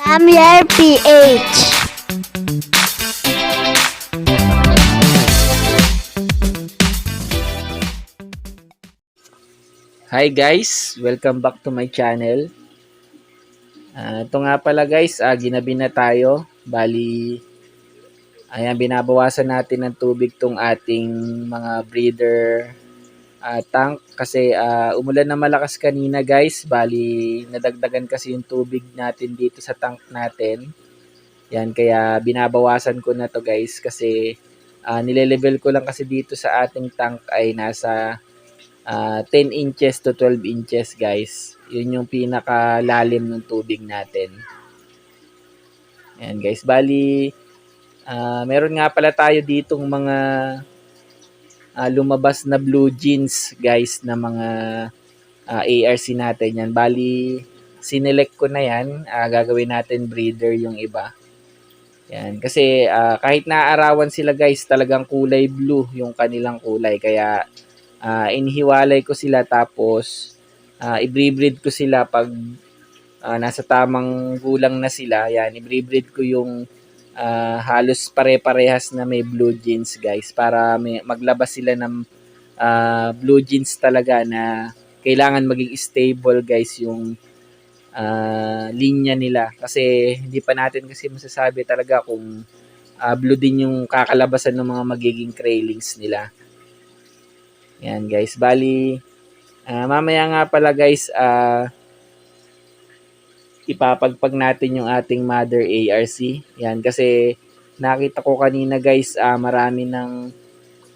Samuel PH. Hi guys, welcome back to my channel. Ah, ito nga pala guys, ah, ginabi na tayo. Bali, ayan, binabawasan natin ng tubig tong ating mga breeder ah, tank. Kasi ah, umulan na malakas kanina guys. Bali, nadagdagan kasi yung tubig natin dito sa tank natin. Yan, kaya binabawasan ko na to guys. Kasi ah, nilelevel ko lang kasi dito sa ating tank ay nasa ah, 10 inches to 12 inches guys. Yun yung pinakalalim ng tubig natin. Ayan guys, bali ah, meron nga pala tayo ditong mga ah, lumabas na blue jeans guys na mga ah, ARC natin yan. Bali sinelect ko na yan, Ah, gagawin natin breeder yung iba. Yan, kasi ah, kahit naaarawan sila guys, talagang kulay blue yung kanilang kulay. Kaya ah inihiwalay ko sila tapos ah i-breed ko sila pag ah, nasa tamang gulang na sila. Yan, i-breed ko yung ah, halos pare-parehas na may blue jeans guys para may, maglabas sila ng ah, blue jeans talaga na kailangan maging stable guys yung ah, linya nila kasi hindi pa natin kasi masasabi talaga kung ah, blue din yung kakalabasan ng mga magiging craylings nila. Yan guys, bali ah, mamaya nga pala guys, ah ipapagpag natin yung ating mother ARC. Yan kasi nakita ko kanina guys, ah, marami ng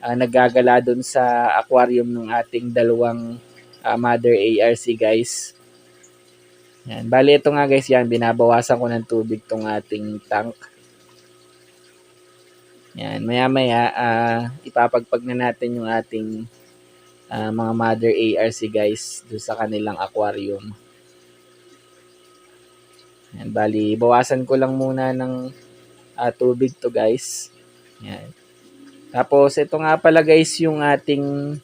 ah, naggagala doon sa aquarium ng ating dalawang ah, mother ARC guys. Yan, bali ito nga guys, yan binabawasan ko ng tubig tong ating tank. Yan, maya-maya ah, ipapagpag na natin yung ating ah, mga mother ARC guys doon sa kanilang aquarium. Yan, bali, bawasan ko lang muna ng ah, tubig to guys. Yan. Tapos, ito nga pala guys yung ating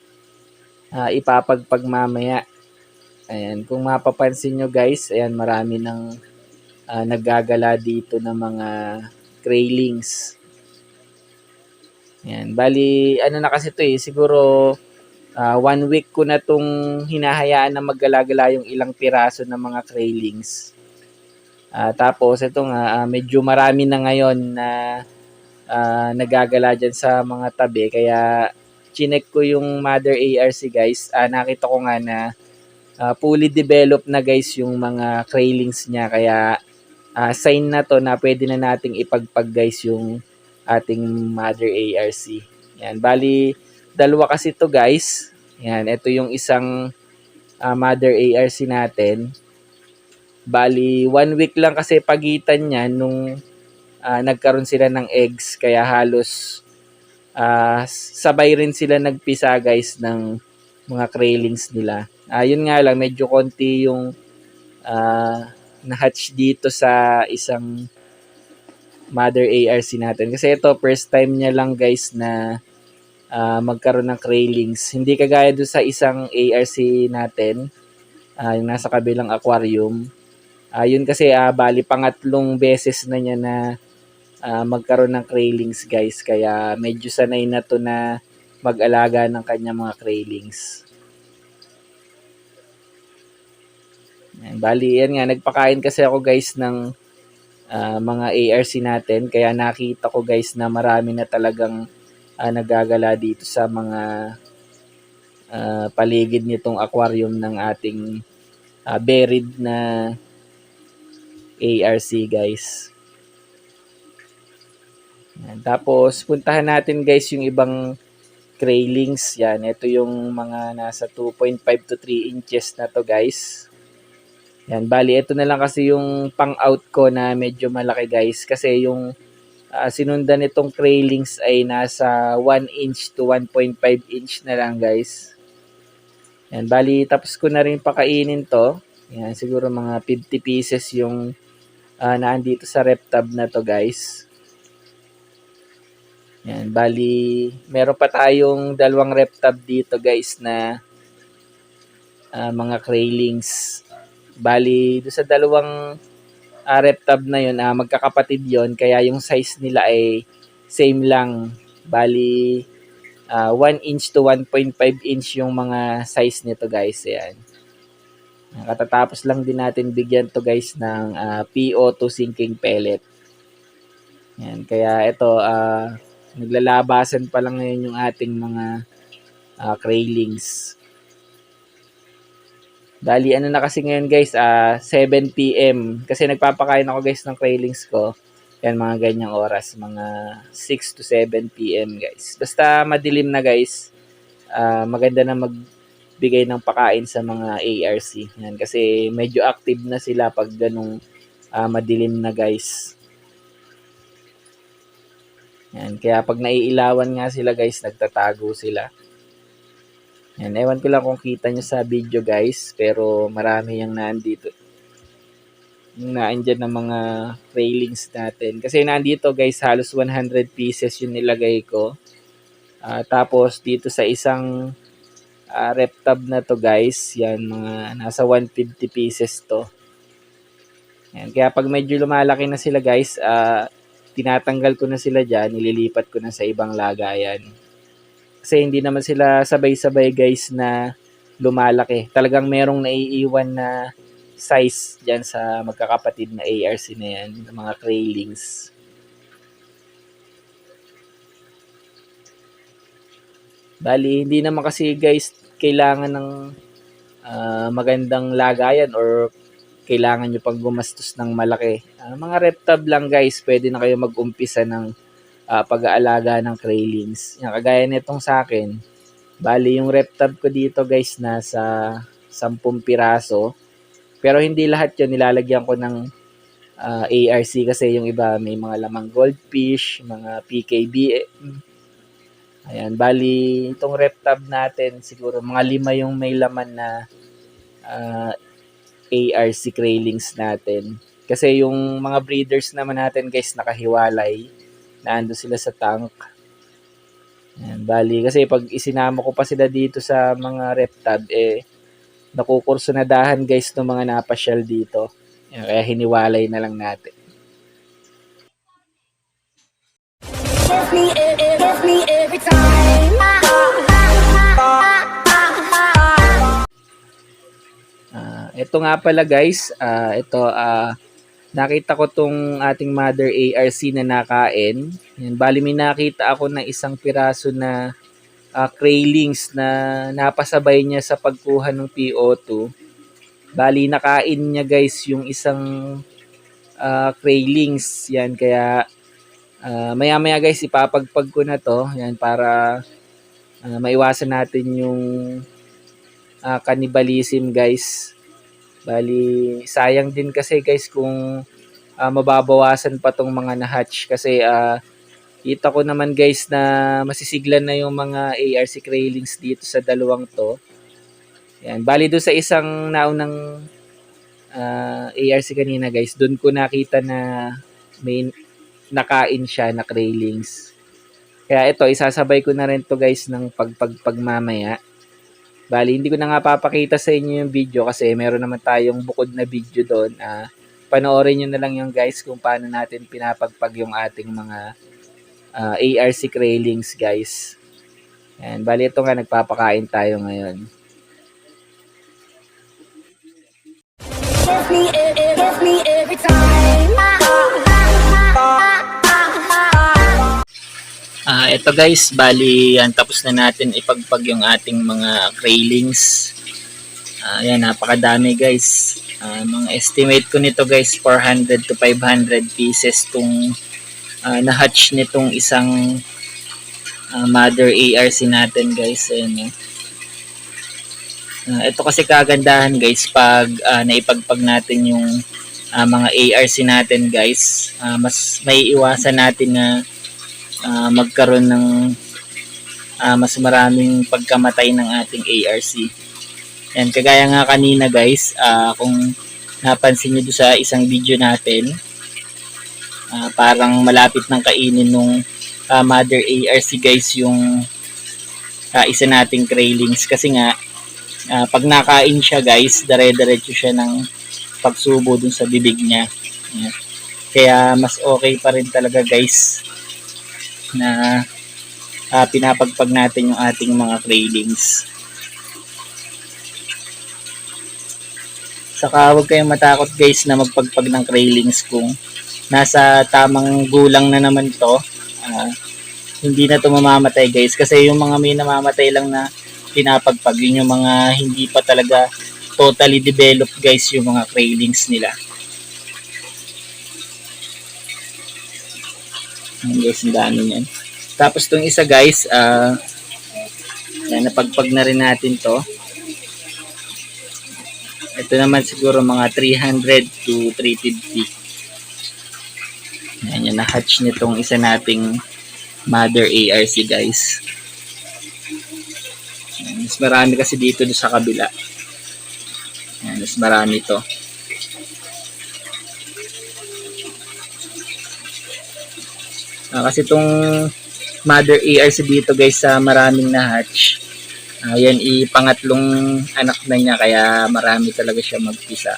ah, ipapagpag mamaya. Ayan, kung mapapansin nyo guys, ayan, marami ng ah, naggagala dito ng mga craylings. Yan, bali, ano na kasi to eh, siguro ah, one week ko na tong hinahayaan na maggalagala yung ilang piraso ng mga craylings. Ah, tapos ito nga ah, medyo marami na ngayon na ah, nagagala dyan sa mga tabi kaya chinek ko yung mother ARC guys. Ah, nakita ko nga na ah, fully developed na guys yung mga craylings niya kaya ah, sign na to na pwede na nating ipagpag guys yung ating mother ARC. Yan, bali dalawa kasi to guys. Yan, ito yung isang ah, mother ARC natin. Bali, one week lang kasi pagitan niya nung ah, nagkaroon sila ng eggs. Kaya halos ah, sabay rin sila nagpisa guys ng mga craylings nila. Ayun nga lang, medyo konti yung ah, na-hatch dito sa isang mother ARC natin. Kasi ito, first time niya lang guys na ah, magkaroon ng craylings. Hindi kagaya doon sa isang ARC natin, ah, yung nasa kabilang aquarium. Ayun kasi ah, bali pangatlong beses na niya na ah, magkaroon ng craylings guys. Kaya medyo sanay na to na mag-alaga ng kanya mga craylings. Yan, bali, yan nga, nagpakain kasi ako guys ng ah, mga ARC natin. Kaya nakita ko guys na marami na talagang ah, nagagala dito sa mga ah, paligid nitong aquarium ng ating ah, buried na ARC guys. Yan. Tapos puntahan natin guys yung ibang craylings. Yan, ito yung mga nasa 2.5 to 3 inches na to guys. Yan, bali ito na lang kasi yung pang-out ko na medyo malaki guys kasi yung ah, sinundan nitong craylings ay nasa 1 inch to 1.5 inch na lang guys. Yan, bali tapos ko na rin pakainin to. Yan, siguro mga 50 pieces yung ah, naandito sa rep tab na to guys. Yan, bali meron pa tayong dalawang rep tab dito guys na ah, mga craylings. Bali, do sa dalawang uh, reptab na yun, ah, magkakapatid yon kaya yung size nila ay same lang. Bali, ah, 1 inch to 1.5 inch yung mga size nito guys. Ayan. Katatapos lang din natin bigyan to guys ng ah, PO2 sinking pellet. Yan, kaya ito, ah, naglalabasan pa lang ngayon yung ating mga ah, craylings. Dali, ano na kasi ngayon guys, ah 7 p.m. Kasi nagpapakain ako guys ng craylings ko. Yan, mga ganyang oras, mga 6 to 7 p.m. guys. Basta madilim na guys, ah, maganda na magbigay ng pakain sa mga ARC. Yan, kasi medyo active na sila pag ganung ah, madilim na guys. Yan, kaya pag naiilawan nga sila guys, nagtatago sila. Yan, ewan ko lang kung kita nyo sa video guys, pero marami yung nandito. Yung naandyan ng mga railings natin. Kasi nandito guys, halos 100 pieces yung nilagay ko. Ah, tapos dito sa isang ah, rep tab na to guys, yan mga nasa 150 pieces to. Yan, kaya pag medyo lumalaki na sila guys, ah, tinatanggal ko na sila dyan, nililipat ko na sa ibang lagayan. Kasi hindi naman sila sabay-sabay guys na lumalaki. Talagang merong naiiwan na size dyan sa magkakapatid na ARC na yan, mga craylings. Bali, hindi naman kasi guys kailangan ng ah, magandang lagayan or kailangan nyo pang gumastos ng malaki. Ah, mga reptab lang guys, pwede na kayo mag-umpisa ng ah, pag-aalaga ng craylings. Yan, kagaya nitong sa akin, bali yung reptab ko dito guys nasa 10 piraso. Pero hindi lahat yun nilalagyan ko ng ah, ARC kasi yung iba may mga lamang goldfish, mga PKB. Ayan, bali itong reptab natin siguro mga lima yung may laman na ah, ARC craylings natin. Kasi yung mga breeders naman natin guys nakahiwalay. Naando sila sa tank. Yan, bali kasi pag isinama ko pa sila dito sa mga reptab eh nakukursunadahan guys ng mga napasyal dito. Yan, kaya hiniwalay na lang natin. Kiss me, eh, eh, kiss me ito nga pala guys, ah, ito ah, nakita ko tong ating mother ARC na nakain. Yan, bali may nakita ako na isang piraso na ah, craylings na napasabay niya sa pagkuha ng PO2. Bali nakain niya guys yung isang ah, craylings. Yan kaya ah, maya-maya guys ipapagpag ko na to. Yan para ah, maiwasan natin yung ah, cannibalism guys. Bali, sayang din kasi guys kung ah, mababawasan pa tong mga na-hatch kasi ah, kita ko naman guys na masisiglan na yung mga ARC craylings dito sa dalawang to. Yan, bali do sa isang naunang ah, ARC kanina guys, doon ko nakita na may nakain siya na craylings. Kaya ito, isasabay ko na rin to guys ng pagpagpag mamaya. Bali, hindi ko na nga papakita sa inyo yung video kasi meron naman tayong bukod na video doon. Ah, panoorin nyo na lang yung guys kung paano natin pinapagpag yung ating mga ah, ARC craylings guys. Yan, bali ito nga nagpapakain tayo ngayon. Kiss me, kiss me Ah, ito guys, bali yan tapos na natin ipagpag yung ating mga craylings. Ah, yan napakadami guys. Ah, mga estimate ko nito guys 400 to 500 pieces tong ah, na-hatch nitong isang ah, mother ARC natin guys. Ayan, oh. Ah, ito kasi kagandahan guys pag ah, naipagpag natin yung ah, mga ARC natin guys. Ah, mas may iwasan natin na ah, magkaroon ng ah, mas maraming pagkamatay ng ating ARC. Yan, kagaya nga kanina guys, ah, kung napansin nyo sa isang video natin, ah, parang malapit ng kainin nung ah, mother ARC guys yung ah, isa nating craylings kasi nga ah, pag nakain siya guys, dire-diretso siya ng pagsubo dun sa bibig niya. Ayan. Kaya mas okay pa rin talaga guys na ah, pinapagpag natin yung ating mga cravings. Saka huwag kayong matakot guys na magpagpag ng cravings kung nasa tamang gulang na naman to. Ah, hindi na to mamamatay guys kasi yung mga may namamatay lang na pinapagpag yun yung mga hindi pa talaga totally developed guys yung mga cravings nila. Ayan guys, ang dami niyan. Tapos tong isa guys, ah yan, napagpag na rin natin to. Ito naman siguro mga 300 to 350. Yan, yan na-hatch nitong isa nating mother ARC guys. Yan, mas marami kasi dito sa kabila. Yan, mas marami to. Ah, kasi itong mother ARC dito guys sa maraming na hatch. Ayan, ipangatlong anak na niya kaya marami talaga siya magpisa.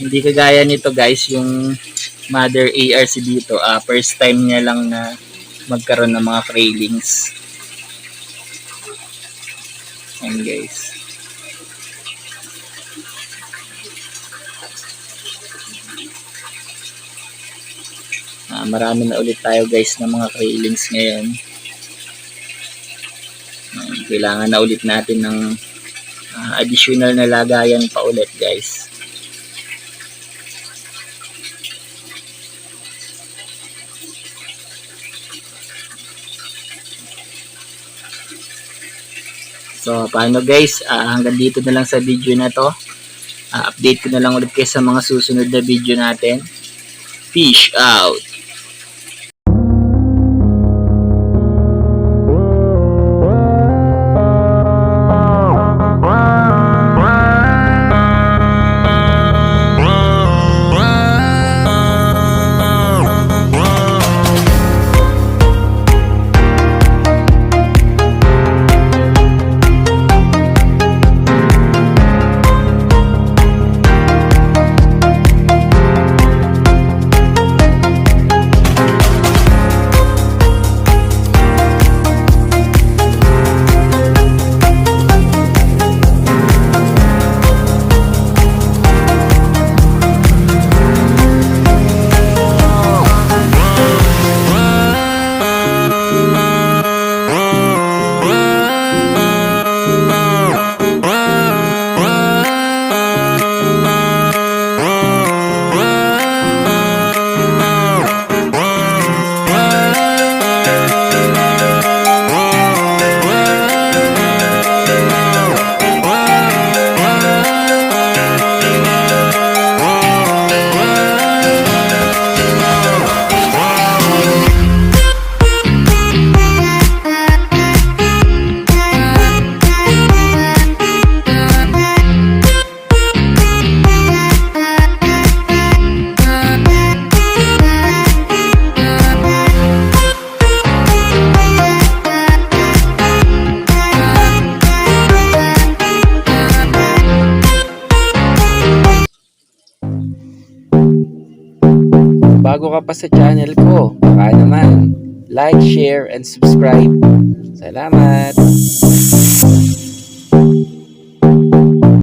Hindi kagaya nito guys, yung mother ARC dito, ah, first time niya lang na magkaroon ng mga cravings. Ayan guys. Ah, marami na ulit tayo guys ng mga cravings ngayon. Ah, kailangan na ulit natin ng ah, additional na lagayan pa ulit guys. So, paano guys? Ah, hanggang dito na lang sa video na to. Ah, update ko na lang ulit kayo sa mga susunod na video natin. Fish out! Bago ka pa sa channel ko, baka naman like, share, and subscribe. Salamat!